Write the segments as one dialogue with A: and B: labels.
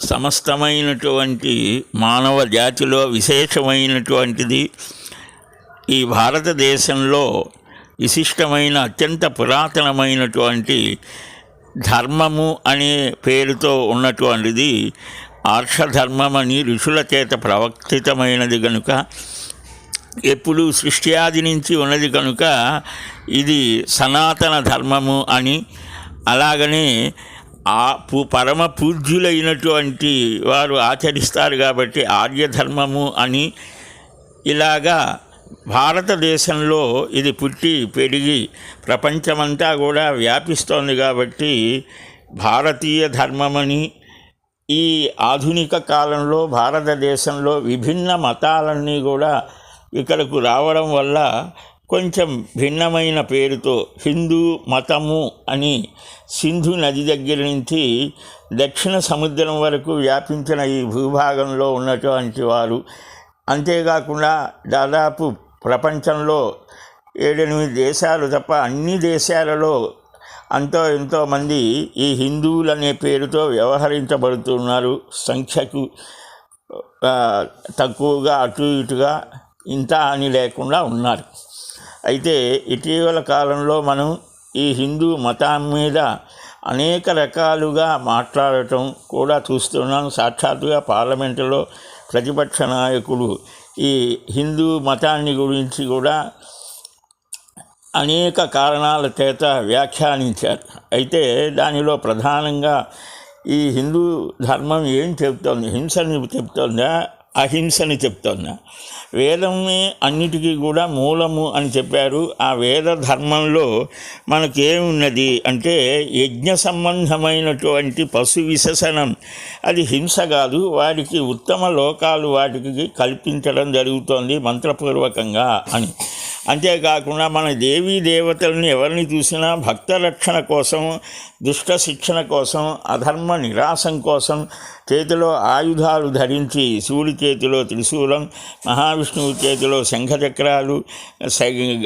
A: సమస్తమైనటువంటి మానవ జాతిలో విశేషమైనటువంటిది ఈ భారతదేశంలో విశిష్టమైన అత్యంత పురాతనమైనటువంటి ధర్మము అనే పేరుతో ఉన్నటువంటిది ఆర్షధర్మం అని ఋషుల చేత ప్రవర్తితమైనది కనుక ఎప్పుడు సృష్టి ఆది నుంచి ఉన్నది కనుక ఇది సనాతన ధర్మము అని అలాగనే ఆ పూ పరమ పూజ్యులైనటువంటి వారు ఆచరిస్తారు కాబట్టి ఆర్యధర్మము అని ఇలాగా భారతదేశంలో ఇది పుట్టి పెరిగి ప్రపంచమంతా కూడా వ్యాపిస్తోంది కాబట్టి భారతీయ ధర్మమని ఈ ఆధునిక కాలంలో భారతదేశంలో విభిన్న మతాలన్నీ కూడా ఇక్కడకు రావడం వల్ల కొంచెం భిన్నమైన పేరుతో హిందూ మతము అని సింధు నది దగ్గర నుంచి దక్షిణ సముద్రం వరకు వ్యాపించిన ఈ భూభాగంలో ఉన్నటువంటి వారు. అంతేకాకుండా దాదాపు ప్రపంచంలో ఏడెనిమిది దేశాలు తప్ప అన్ని దేశాలలో అంతో ఎంతోమంది ఈ హిందువులు అనే పేరుతో వ్యవహరించబడుతున్నారు. సంఖ్యకు తక్కువగా అటు ఇటుగా ఇంత అని లేకుండా ఉన్నారు. అయితే ఇటీవల కాలంలో మనం ఈ హిందూ మతం మీద అనేక రకాలుగా మాట్లాడటం కూడా చూస్తున్నాం. సాక్షాత్తుగా పార్లమెంటులో ప్రతిపక్ష నాయకులు ఈ హిందూ మతాన్ని గురించి కూడా అనేక కారణాల చేత వ్యాఖ్యానించారు. అయితే దానిలో ప్రధానంగా ఈ హిందూ ధర్మం ఏం చెబుతోంది? హింసని చెప్తోందా అహింసని చెప్తోందా. వేదమే అన్నిటికీ కూడా మూలము అని చెప్పారు. ఆ వేద ధర్మంలో మనకేమున్నది అంటే యజ్ఞ సంబంధమైనటువంటి పశు విశసనం అది హింస కాదు వారికి ఉత్తమ లోకాలు వాటికి కల్పించడం జరుగుతోంది మంత్రపూర్వకంగా అని. అంతేకాకుండా మన దేవీ దేవతలను ఎవరిని చూసినా భక్త రక్షణ కోసం దుష్ట శిక్షణ కోసం అధర్మ నిరాశం కోసం చేతిలో ఆయుధాలు ధరించి శివుడి చేతిలో త్రిశూలం మహావిష్ణువు చేతిలో శంఖచక్రాలు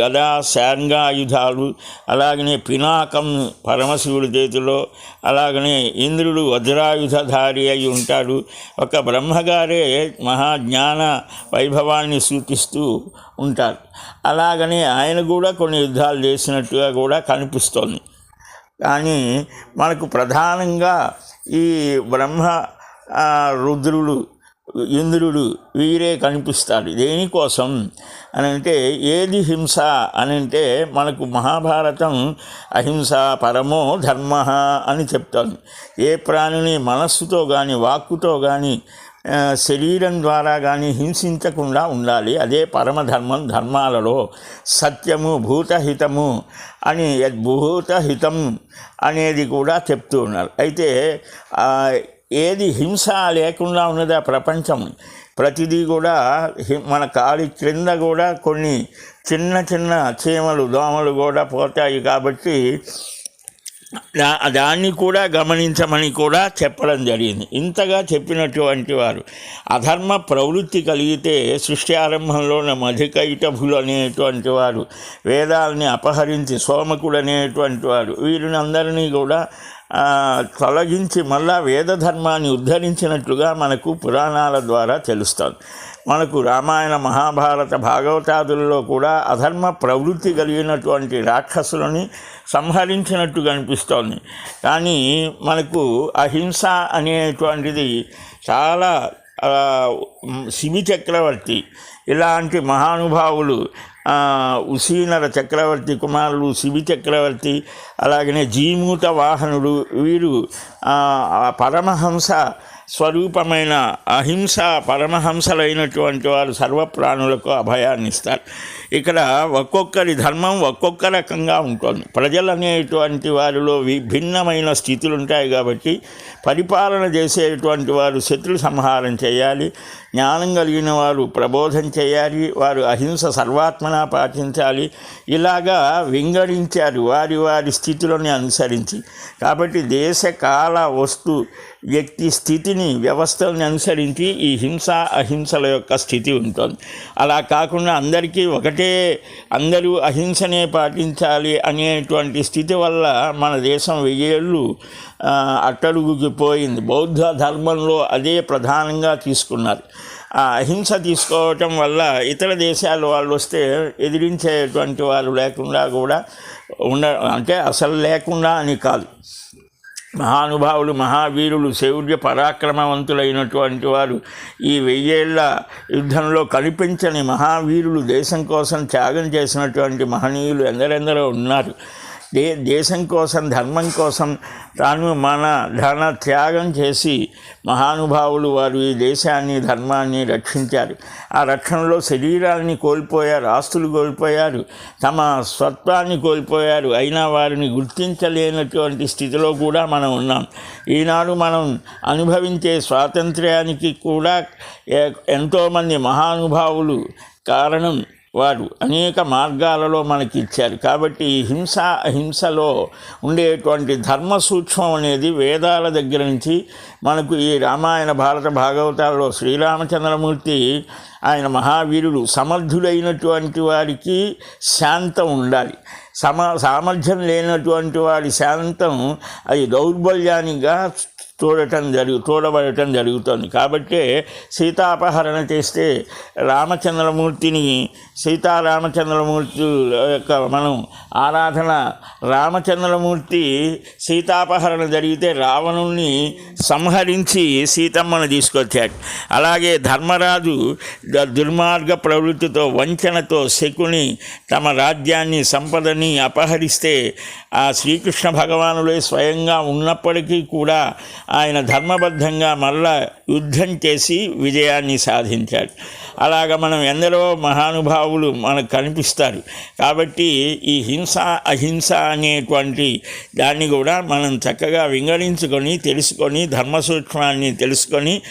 A: గదా శాంగాయుధాలు అలాగనే పినాకం పరమశివుడి చేతిలో అలాగనే ఇంద్రుడు వజ్రాయుధధారి అయి ఉంటాడు. ఒక బ్రహ్మగారే మహాజ్ఞాన వైభవాన్ని సూచిస్తూ ఉంటారు అలాగనే ఆయన కూడా కొన్ని యుద్ధాలు చేసినట్టుగా కూడా కనిపిస్తోంది. కానీ మనకు ప్రధానంగా ఈ బ్రహ్మ రుద్రుడు ఇంద్రుడు వీరే కనిపిస్తాడు. దేనికోసం? అని అంటే ఏది హింస? అని అంటే మనకు మహాభారతం అహింస పరమో ధర్మ అని చెప్తాను ఏ ప్రాణిని మనస్సుతో కానీ వాక్కుతో కానీ శరీరం ద్వారా కానీ హింసించకుండా ఉండాలి. అదే పరమధర్మం ధర్మాలలో. సత్యము భూతహితము అని భూతహితం అనేది కూడా చెప్తూ ఉన్నారు. అయితే ఏది హింస లేకుండా ఉన్నది ఆ ప్రపంచం. ప్రతిదీ కూడా హి- మన కాలి క్రింద కూడా కొన్ని చిన్న చిన్న చీమలు దోమలు కూడా పోతాయి కాబట్టి దా- దాన్ని కూడా గమనించమని కూడా చెప్పడం జరిగింది. ఇంతగా చెప్పినటువంటి వారు అధర్మ ప్రవృత్తి కలిగితే సృష్టి ఆరంభంలోనే మధికైటభులు అనేటువంటి వారు వేదాలని అపహరించి సోమకుడు అనేటువంటి వారు వీరిని అందరినీ కూడా తొలగించి మళ్ళా వేద ధర్మాన్ని ఉద్ధరించినట్లుగా మనకు పురాణాల ద్వారా తెలుస్తుంది. మనకు రామాయణ మహాభారత భాగవతాదుల్లో కూడా అధర్మ ప్రవృత్తి కలిగినటువంటి రాక్షసులని సంహరించినట్టు కనిపిస్తోంది. కానీ మనకు అహింస అనేటువంటిది చాలా శివి శిబి చక్రవర్తి. ఇలాంటి మహానుభావులు ఉసీనర చక్రవర్తి కుమారుడు శిబి చక్రవర్తి అలాగనే జీమూత వాహనుడు వీరు పరమహంస స్వరూపమైన అహింస పరమహంసలైనటువంటి వారు సర్వప్రాణులకు అభయాన్ని ఇస్తారు ఇక్కడ ఒక్కొక్కరి ధర్మం ఒక్కొక్క రకంగా ఉంటుంది. ప్రజలు అనేటువంటి వారిలో విభిన్నమైన స్థితులు ఉంటాయి కాబట్టి పరిపాలన చేసేటువంటి వారు శత్రు సంహారం చేయాలి. జ్ఞానం కలిగిన వారు ప్రబోధం చేయాలి వారు అహింస సర్వాత్మన పాటించాలి. ఇలాగా వింగడించారు వారి వారి స్థితులను అనుసరించి. కాబట్టి దేశ కాల వస్తు వ్యక్తి స్థితిని వ్యవస్థల్ని అనుసరించి ఈ హింస అహింసల యొక్క స్థితి ఉంటుంది. అలా కాకుండా అందరికీ ఒకటే అందరూ అహింసనే పాటించాలి అనేటువంటి స్థితి వల్ల మన దేశం వెయ్యేళ్ళు అట్టడుగుకిపోయింది అట్టడుగుకి పోయింది. బౌద్ధ ధర్మంలో అదే ప్రధానంగా తీసుకున్నారు. ఆ అహింస తీసుకోవటం వల్ల ఇతర దేశాల వాళ్ళు వస్తే ఎదిరించేటువంటి వారు లేకుండా కూడా ఉండ అంటే అసలు లేకుండా అని కాదు. మహానుభావులు మహావీరులు శౌర్య పరాక్రమవంతులైనటువంటి వారు ఈ వెయ్యేళ్ళ యుద్ధంలో కనిపించని మహావీరులు దేశం కోసం త్యాగం చేసినటువంటి మహనీయులు ఎందరెందరో ఉన్నారు. దే దేశం కోసం ధర్మం కోసం తాను మన ధన త్యాగం చేసి మహానుభావులు వారు ఈ దేశాన్ని ధర్మాన్ని రక్షించారు. ఆ రక్షణలో శరీరాన్ని కోల్పోయారు ఆస్తులు కోల్పోయారు తమ స్వత్వాన్ని కోల్పోయారు. అయినా వారిని గుర్తించలేనటువంటి స్థితిలో కూడా మనం ఉన్నాం. ఈనాడు మనం అనుభవించే స్వాతంత్ర్యానికి కూడా ఎంతోమంది మహానుభావులు కారణం వారు అనేక మార్గాలలో మనకి ఇచ్చారు కాబట్టి హింస అహింసలో ఉండేటువంటి ధర్మ సూక్ష్మం అనేది వేదాల దగ్గర నుంచి మనకు ఈ రామాయణ భారత భాగవతాల్లో శ్రీరామచంద్రమూర్తి ఆయన మహావీరుడు సమర్థుడైనటువంటి వారికి శాంతం ఉండాలి. సమ సామర్థ్యం లేనటువంటి వాడి శాంతం అది దౌర్బల్యానిగా చూడటం జరుగు చూడబడటం జరుగుతుంది. కాబట్టి సీతాపహరణ చేస్తే రామచంద్రమూర్తిని సీతారామచంద్రమూర్తి యొక్క మనం ఆరాధన రామచంద్రమూర్తి సీతాపహరణ జరిగితే రావణుణ్ణి సంహరించి సీతమ్మను తీసుకొచ్చాడు. అలాగే ధర్మరాజు దుర్మార్గ ప్రవృత్తితో వంచనతో శకుని తమ రాజ్యాన్ని సంపదని అపహరిస్తే ఆ శ్రీకృష్ణ భగవానుడే స్వయంగా ఉన్నప్పటికీ కూడా ఆయన ధర్మబద్ధంగా మళ్ళా యుద్ధం చేసి విజయాన్ని సాధించాడు. అలాగ మనం ఎందరో మహానుభావులు మనకు కనిపిస్తారు. కాబట్టి ఈ హింస అహింస అనేటువంటి దాన్ని కూడా మనం చక్కగా వింగడించుకొని తెలుసుకొని ధర్మ సూక్ష్మాన్ని తెలుసుకొని